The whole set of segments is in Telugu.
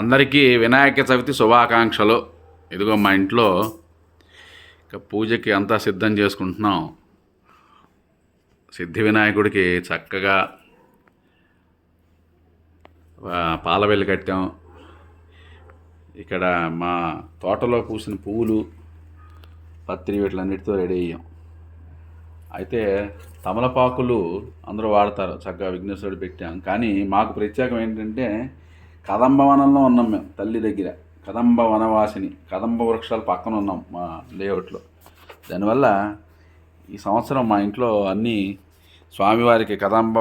అందరికీ వినాయక చవితి శుభాకాంక్షలు. ఇదిగో మా ఇంట్లో ఇక పూజకి అంతా సిద్ధం చేసుకుంటున్నాం. సిద్ధి వినాయకుడికి చక్కగా పాల పాలవెల్లి కట్టాం. ఇక్కడ మా తోటలో పూసిన పువ్వులు పత్రి వీటిలన్నిటితో రెడీ అయ్యాం. అయితే తమలపాకులు అందరూ వాడతారు చక్కగా విఘ్నేశ్వరుడు పెట్టాం. కానీ మాకు ప్రత్యేకం ఏంటంటే కదంబ వనంలో ఉన్నాం మేము తల్లి దగ్గర. కదంబ వనవాసిని కదంబ వృక్షాలు పక్కన ఉన్నాం మా లేఅవుట్లో. దానివల్ల ఈ సంవత్సరం మా ఇంట్లో అన్నీ స్వామివారికి కదంబ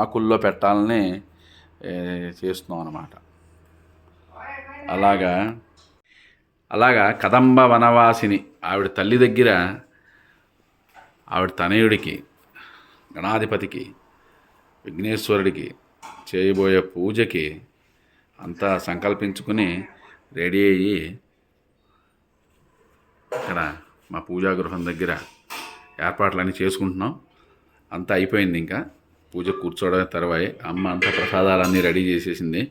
ఆకుల్లో పెట్టాలని చేస్తున్నాం అన్నమాట. అలాగా అలాగా కదంబ వనవాసిని ఆవిడ తల్లి దగ్గర ఆవిడ తనయుడికి గణాధిపతికి విఘ్నేశ్వరుడికి చేయబోయే పూజకి అంతా సంకల్పించుకుని రెడీ అయ్యి ఇక్కడ మా పూజా గృహం దగ్గర ఏర్పాట్లన్నీ చేసుకుంటున్నాం. అంతా అయిపోయింది ఇంకా. పూజ కూర్చోవడమే తర్వాయి. అమ్మ అంతా ప్రసాదాలన్నీ రెడీ చేసేసింది.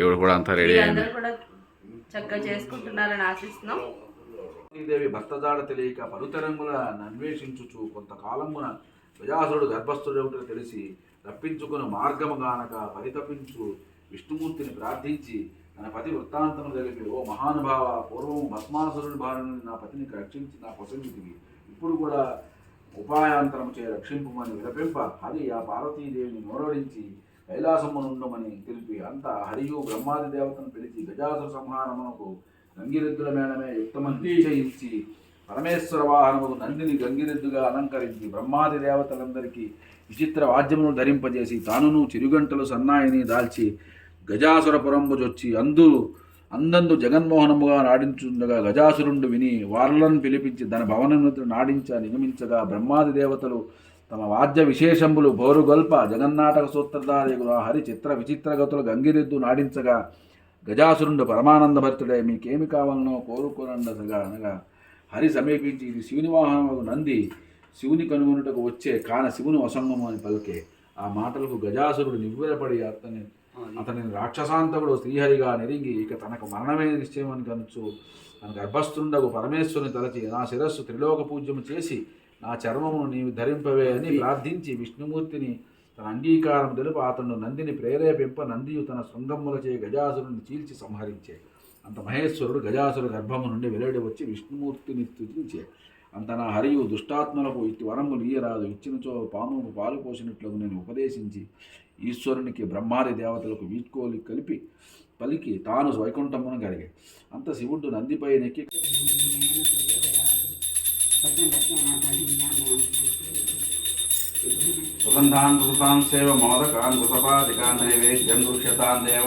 ఎవడు కూడా అంతా రెడీ అయింది అందరూ కూడా చక్కగా చేసుకుంటున్నారని ఆశిస్తున్నాం. దేవి భర్తజాడ తెలియక పలుతరంగుల అన్వేషించుచు కొంతకాలమున గజాసురుడు గర్భస్థుడేమిటో తెలిసి రప్పించుకుని మార్గము గానక పరితపించు విష్ణుమూర్తిని ప్రార్థించి తన పతి వృత్తాంతము తెలిపి ఓ మహానుభావ పూర్వము భస్మాసురుని బారి నుండి నా పతిని రక్షించి నా పొసంగితివి ఇప్పుడు కూడా ఉపాయాంతరము చే రక్షింపుమని విలపింప హరి ఆ పార్వతీదేవిని నోరడించి కైలాసమునుండమని తెలిపి అంత హరియు బ్రహ్మాది దేవతను పిలిచి గజాసుర సంహారమునకు గంగిరెద్దుల మేడమే యుక్తమని నిశ్చయించి పరమేశ్వర వాహనముకు నందిని గంగిరెద్దుగా అలంకరించి బ్రహ్మాది దేవతలందరికీ విచిత్ర వాద్యమును ధరింపజేసి తానును చిరుగంటలు సన్నాయిని దాల్చి గజాసురపురంబుజొచ్చి అందు అందందు జగన్మోహనముగా నాడించుండగా గజాసురుండు విని వార్లను పిలిపించి తన భవనమును నాడించ నిగమించగా బ్రహ్మాది దేవతలు తమ వాద్య విశేషంబులు బోరుగొల్ప జగన్నాటక సూత్రధారిగులు హరి చిత్ర విచిత్రగతులు గంగిరెద్దు నాడించగా గజాసురుండు పరమానందభర్తుడే మీకేమి కావాలనో కోరుకోనండగా అనగా హరి సమీపించి ఇది శివుని వాహనము నంది శివుని కనుగొనుటకు వచ్చే కాన శివుని వసంగము అని పలికే ఆ మాటలకు గజాసురుడు నివ్వెరపడి అతని అతనిని రాక్షసాంతకుడు శ్రీహరిగా నెరింగి ఇక తనకు మరణమే నిశ్చయమని కనుచు తన గర్భస్థుండగు పరమేశ్వరుని తలచి నా శిరస్సు త్రిలోక పూజ్యము చేసి నా చర్మమును నీవు ధరింపవే అని ప్రార్థించి విష్ణుమూర్తిని తన అంగీకారం తెలుపు అతను నందిని ప్రేరేపింప నందియు తన శృంగములచే గజాసురుని చీల్చి సంహరించే. అంత మహేశ్వరుడు గజాసుర గర్భము నుండి వెలువడి వచ్చి విష్ణుమూర్తిని స్తుతించే అంత నా హరియు దుష్టాత్మలకు ఇట్టి వరములు ఇయ్యరాదు. ఇచ్చినచో పాము పాలు పోసినట్లు నేను ఉపదేశించి ఈశ్వరునికి బ్రహ్మాది దేవతలకు వీడ్కోలి కలిపి పలికి తాను వైకుంఠమును గడిగా అంత శివుడు నందిపై నెక్కి సుగంధాన్ మృతాన్ సేవ మోదకాన్ మృతపాదికాన్ నైవేద్యం దృశ్యతాన్ దేవ.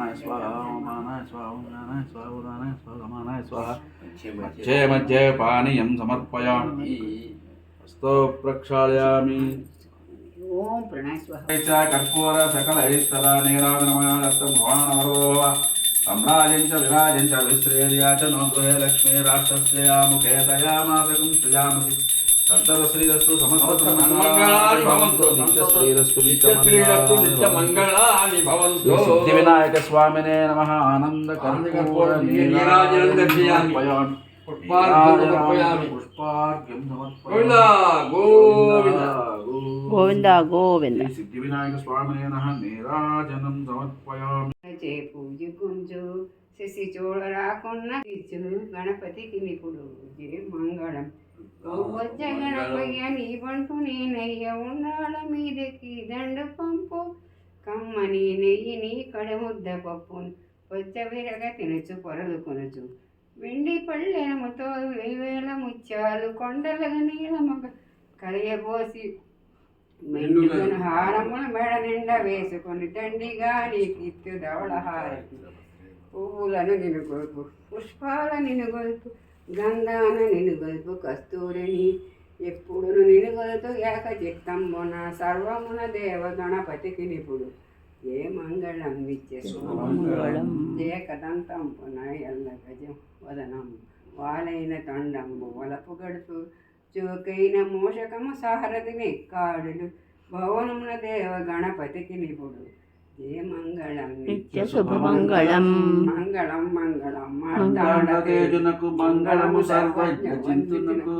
నారాయణ మధ్యే పానీయం సమర్పయామి. హస్తో ప్రక్షాళయామి. కర్పూర సకలైస్తరా నీరాజనమానత్తం వాణవరోవ సమ్రాజించ విరాజించ నో గృహే లక్ష్మీ ముఖే సంతరశ్రీరస్తు సిద్ధి వినాయక స్వామినే నమ. ఆనంద గోవింద గోవింద. సిద్ధి వినాయక స్వామినే నీరాజనం సమర్పయామి. పూజ గుంజు శశి చూడ రాకున్న గణపతికి నిపుడు మంగళం. గౌవజ్జ గణపయ్య నీ బంటు నేనయ్య ఉండాల మీదకి దండు పంపు కమ్మని నెయ్యి నీ కడముద్ద పప్పు వచ్చ విరగ తినచు పొరలు కొనచు వెండి పళ్ళెనముతో వేవేల ముత్యాలు కొండల నీలమగ కలయబోసి మెండుగను హారముల మెడ నిండా వేసుకొని దండిగా నీకు ఇత్తు ధవళ హారతి పువ్వులను నిన్ను గొలుపు పుష్పాల నిన్ను గొలుపు గంధాన నిన్ను గొలుపు కస్తూరిని. ఎప్పుడును నిన్ను గొలుతు ఏక చిత్తంబున సర్వమున దేవ గణపతికి నిపుడు ఏ మంగళం? నిత్య శుభమంగళం. ఏకదంతంపున ఎల్ల గజం వదనం. వాలైన తొండంబు వలపు గడుపు చోకైన మూషకము సారథిని కాడులు భవనమున దేవ గణపతికి నిపుడు ఏ మంగళం నిత్య శుభమంగళం మంగళం మంగళం. మంగళతేజునకు మంగళము సర్వజ్ఞ చింతునకు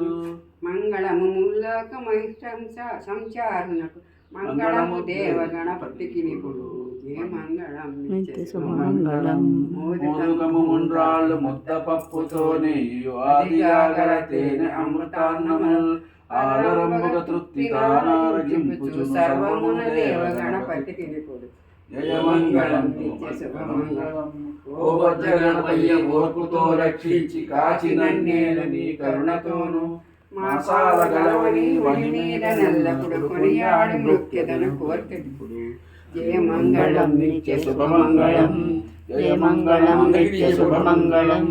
మంగళము ముల్లోక మహిషంస సంచారునకు. మంగళము దేవ గణపతికి నిపుడు ఏ మంగళం నిత్య శుభమంగళం మోదుకము ముండ్రాళ్ళు ముద్ద పప్పుతో నెయ్యు ఆదియాగల తేనె అమృతాన్నముల్ తృప్తి సర్వమున దేవ గణపతికి నిపుడు జయమంగళం ఓ ఓర్పుతో రక్షించి కాచిన నేల నీ కరుణతోను మాసాల గలవని వని మీద కొనియాడు కోర్కెప్పుడు నిత్య శుభమంగళం. జయ మంగళం నిత్య శుభమంగళం.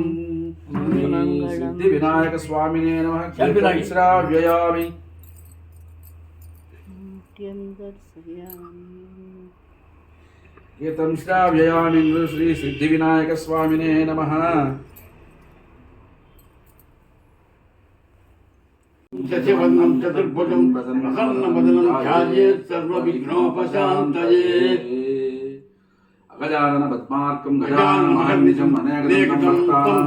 సిద్ధి వినాయక స్వామినే నమ. శ్రావ్యయామి నిత్యం దర్శయామి. గీతం శ్రావ్యయామి శ్రీ సిద్ధి వినాయక స్వామినే నమ. శశివర్ణం చతుర్భుజం ప్రసన్నవదనం ధ్యాయేత్ సర్వవిఘ్నోపశాంతయే. అగజానన పద్మార్కం గజానన గజానమహర్నిశం అనేకదం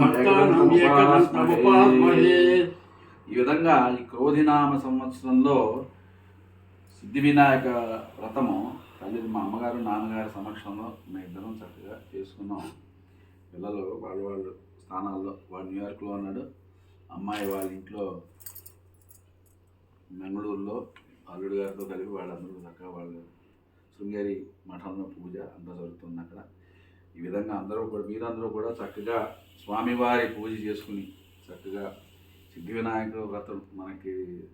భక్తానాం ఏకదం ప్రభుపాత్మహే ఈ విధంగా ఈ క్రోధినామ సంవత్సరంలో సిద్ధి వినాయక వ్రతము తల్లి మా అమ్మగారు నాన్నగారి సమక్షంలో మేము ఇద్దరం చక్కగా చేసుకున్నాం. పిల్లలు వాళ్ళ వాళ్ళ స్థానాల్లో వాడు న్యూయార్క్లో ఉన్నాడు. అమ్మాయి వాళ్ళ ఇంట్లో బెంగళూరులో అల్లుడు గారితో కలిపి వాళ్ళందరూ చక్కగా వాళ్ళు శృంగేరి మఠంలో పూజ అంతా జరుగుతుంది అక్కడ. ఈ విధంగా అందరూ కూడా మీరందరూ కూడా చక్కగా స్వామివారి పూజ చేసుకుని చక్కగా సిద్ధి వినాయక వ్రతం మనకి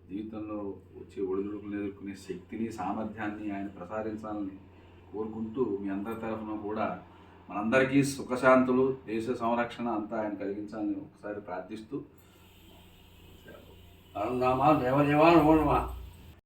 జీవితంలో వచ్చే ఒడిదుడుకులు ఎదుర్కొనే శక్తిని సామర్థ్యాన్ని ఆయన ప్రసాదించాలని కోరుకుంటూ మీ అందరి తరఫున కూడా మనందరికీ సుఖశాంతులు దేశ సంరక్షణ అంతా ఆయన కలిగించాలని ఒకసారి ప్రార్థిస్తూ. అరుణామా దేవదేవా ఓడమా